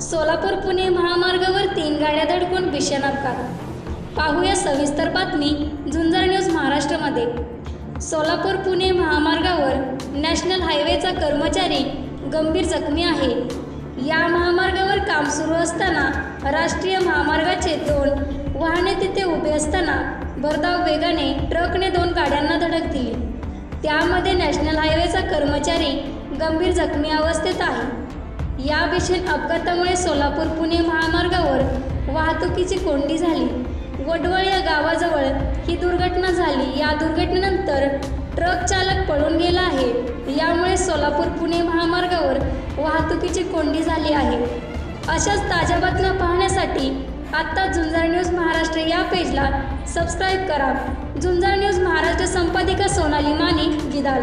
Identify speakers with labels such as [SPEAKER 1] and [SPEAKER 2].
[SPEAKER 1] सोलापूर पुणे महामार्गावर तीन गाड्या धडकून भीषण अपघात. पाहूया सविस्तर बातमी झुंजर न्यूज महाराष्ट्रामध्ये. सोलापूर पुणे महामार्गावर नॅशनल हायवेचा कर्मचारी गंभीर जखमी आहे. या महामार्गावर काम सुरू असताना राष्ट्रीय महामार्गाचे दोन वाहने तिथे उभे असताना भरधाव वेगाने ट्रकने दोन गाड्यांना धडक दिली. त्यामध्ये नॅशनल हायवेचा कर्मचारी गंभीर जखमी अवस्थेत आहे. या भीषण अपघातामुळे सोलापूर पुणे महामार्गावर वाहतुकीची कोंडी झाली. वडवळ या गावाजवळ ही दुर्घटना झाली. या दुर्घटनेनंतर ट्रक चालक पळून गेला आहे. यामुळे सोलापूर पुणे महामार्गावर वाहतुकीची कोंडी झाली आहे. अशाच ताज्या बातम्या पाहण्यासाठी आत्ता झुंजार न्यूज महाराष्ट्र या पेजला सबस्क्राईब करा. झुंजार न्यूज महाराष्ट्र संपादिका सोनाली माने गिदाल.